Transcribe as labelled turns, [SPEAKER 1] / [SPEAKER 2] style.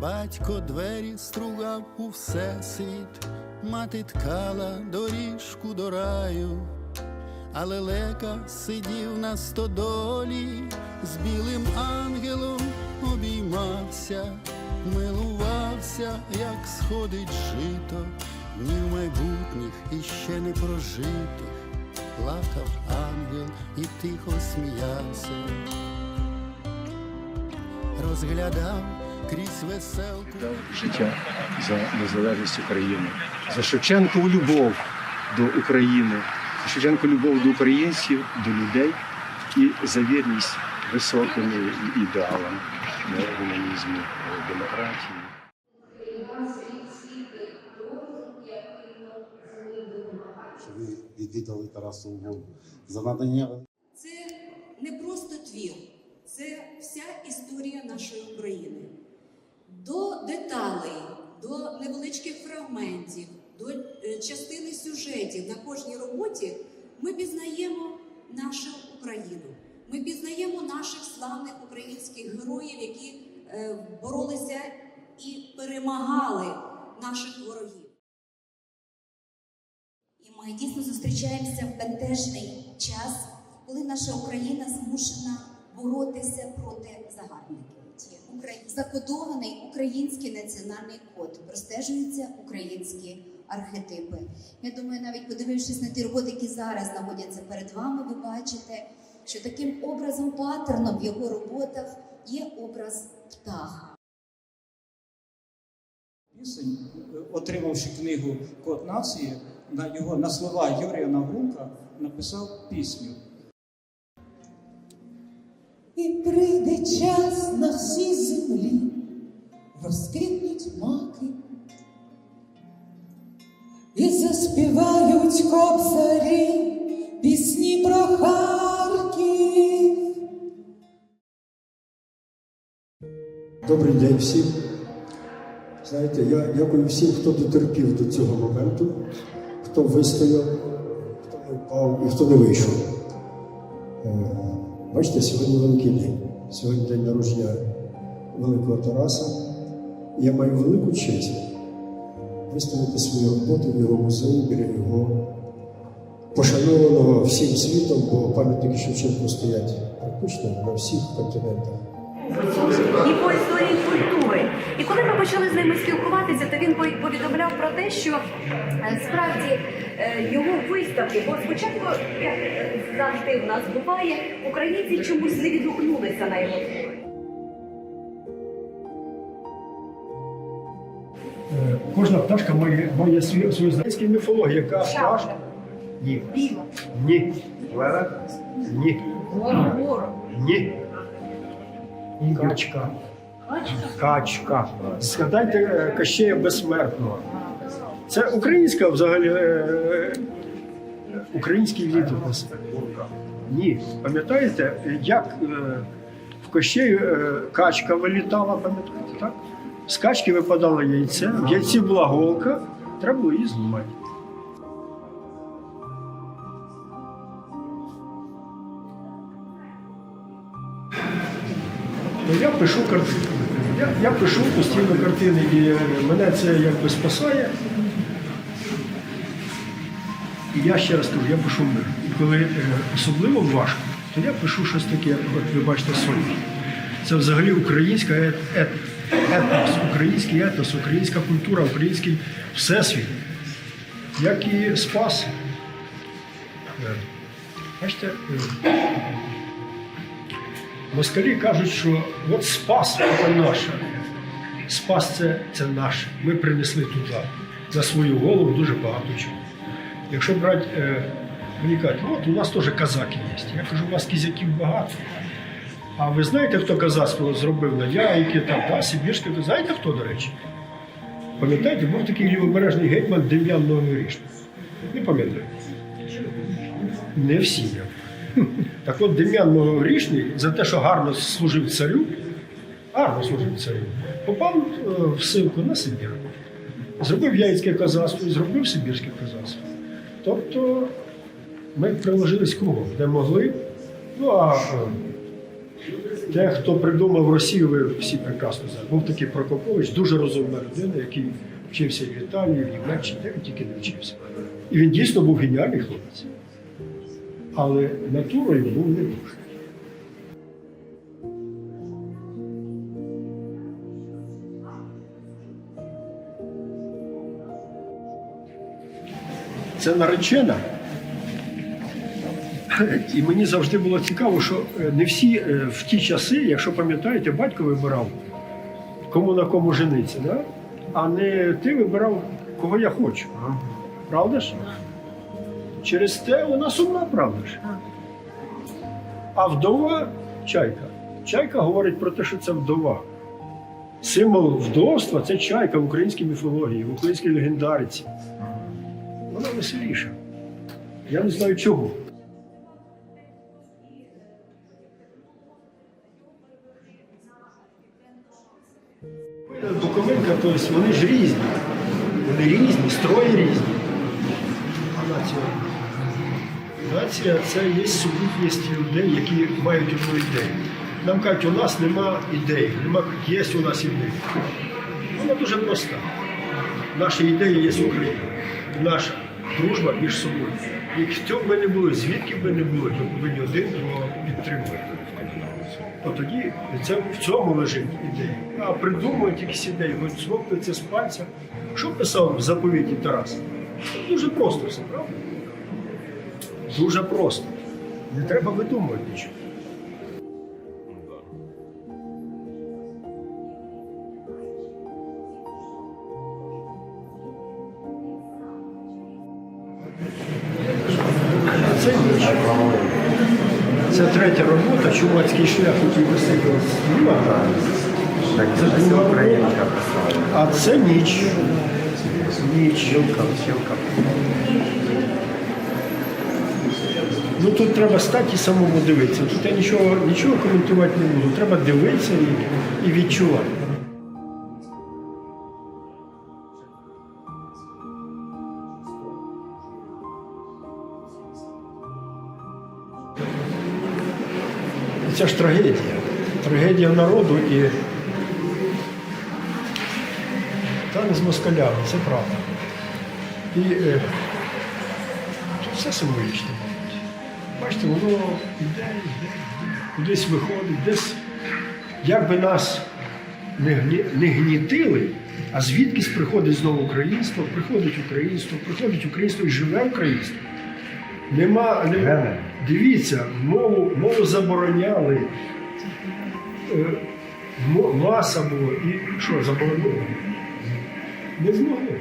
[SPEAKER 1] Батько двері стругав у всесвіт, мати ткала доріжку до раю, а лелека сидів на стодолі, з білим ангелом обіймався, милувався, як сходить жито, днів майбутніх і ще не прожитих, плакав ангел і тихо сміявся. Розглядав крізь веселку.
[SPEAKER 2] життя за незалежність України, за Шевченкову любов до України, за Шевченкову любов до українців, до людей і за вірність високим ідеалам гуманізму, демократії.
[SPEAKER 3] що ви відвідали Тарасову Вову, за надання
[SPEAKER 4] Це не просто твір, це вся історія нашої України. До деталей, до невеличких фрагментів, до е, частини сюжетів на кожній роботі ми пізнаємо нашу Україну. Ми пізнаємо наших славних українських героїв, які е, боролися і перемагали наших ворогів.
[SPEAKER 5] І ми дійсно зустрічаємося в бентежний час, коли наша Україна змушена боротися проти загарбників. Украї- Закодований український національний код, простежуються українські архетипи. Я думаю, навіть подивившись на ті роботи, які зараз знаходяться перед вами, ви бачите, що таким образом, паттерном в його роботах є образ птаха.
[SPEAKER 6] Пісень, отримавши книгу Код нації, на його на слова Юрія Нагрунка написав пісню.
[SPEAKER 7] І прийде час на всій землі, розквітнуть маки, і заспівають кобзарі пісні про Харків.
[SPEAKER 8] Добрий день всім. Знаєте, я дякую всім, хто дотерпів до цього моменту, хто вистояв, хто не впав і хто не вийшов. Бачите, сьогодні великий день. Сьогодні день народження Великого Тараса. Я маю велику честь виставити свою роботу в його музеї біля його пошанованого всім світом, бо пам'ятники Шевченку стоять практично на всіх континентах.
[SPEAKER 9] І по історії культури. І коли ми почали з ними спілкуватися, то він повідомляв про те, що е, справді е, його виставки, бо спочатку, як е, завжди в нас буває, українці чомусь не відгукнулися на його твори.
[SPEAKER 8] Кожна пташка має, має свою, свою знацькій міфології, яка пташка. Ні. Ні. Леле? Ні. Ні. Качка. Качка. Згадайте е, Кащея Безсмертного. Це українська взагалі е, український літопис. Ні. Пам'ятаєте, як е, в Кощею е, качка вилітала, пам'ятаєте, так? З качки випадало яйце, в яйці була голка, треба було її зламати. Ну, я пишу картини. Я, я пишу постійно картини, і мене це якби спасає. І я ще раз кажу, я пишу мир. І коли е, особливо важко, то я пишу щось таке, як ви бачите, сольник. Це взагалі українська ет, ет, етнос, український етнос, українська культура, український всесвіт, як і спас. Е, Бачите, е, москалі кажуть, що от спас це наше. Спас це, це наше. Ми принесли туди на свою голову дуже багато чого. Якщо брати, е, мені кажуть, от у вас теж казаки є. Я кажу, у вас кізяків багато. А ви знаєте, хто казацтво зробив на яйки, там, та, Сибірське? Знаєте, хто, до речі? Пам'ятаєте, був такий лівобережний гетьман Дем'ян Новорічний. Не пам'ятаю. Не всі. я. Так от Дем'ян Новорічний за те, що гарно служив царю, гарно служив царю, попав е, в силку на Сибір. Зробив яйцьке козацтво, зробив сибірське козацтво. Тобто ми приложились кругом, де могли. Ну а е, Те, хто придумав Росію, ви всі прекрасно знаєте. Був такий Прокопович, дуже розумна людина, який вчився і в Італії, і в Німеччині, де він тільки не вчився. І він дійсно був геніальний хлопець. Але натурою був не дуже. Це наречена. І мені завжди було цікаво, що е, не всі е, в ті часи, якщо пам'ятаєте, батько вибирав, кому на кому жениться, да? а не ти вибирав, кого я хочу. Правда ж? Через те вона сумна, правда ж? А вдова чайка. Чайка говорить про те, що це вдова. Символ вдовства це чайка в українській міфології, в українській легендариці. Вона веселіша. Я не знаю чого. Буковинка, тобто вони ж різні. Вони різні, строї різні. Нація це є сукупність людей, які мають одну ідею. Нам кажуть, у нас нема ідей, нема, є у нас ідеї. Вона дуже проста. Наша ідея є Україна. Наша дружба між собою. Якщо б ми не були, звідки б ми не були, ми повинні один другого підтримувати. От тоді це в цьому лежить ідея. А придумують якісь ідеї, хоч смоктується з пальця. Що писав в заповіті Тарас? Дуже просто все, правда? Дуже просто. Не треба видумувати нічого. Це ніч. Це третя робота, чумацький шлях, який висипав зліва. Це друга. А це ніч. Ніч. Ну тут треба стати і самому дивитися. Тут я нічого, нічого коментувати не буду. Треба дивитися і, і відчувати. Це ж трагедія. Трагедія народу і та не з москалями, це правда. І е, все символічно. Бачите, воно йде, йде, кудись виходить, десь, як би нас не, гні, не гнітили, а звідкись приходить знову українство, приходить українство, приходить українство і живе українство. Нема, нема. Дивіться, мову, мову забороняли. Е, Маса було. І що, заборонили? Не змогли.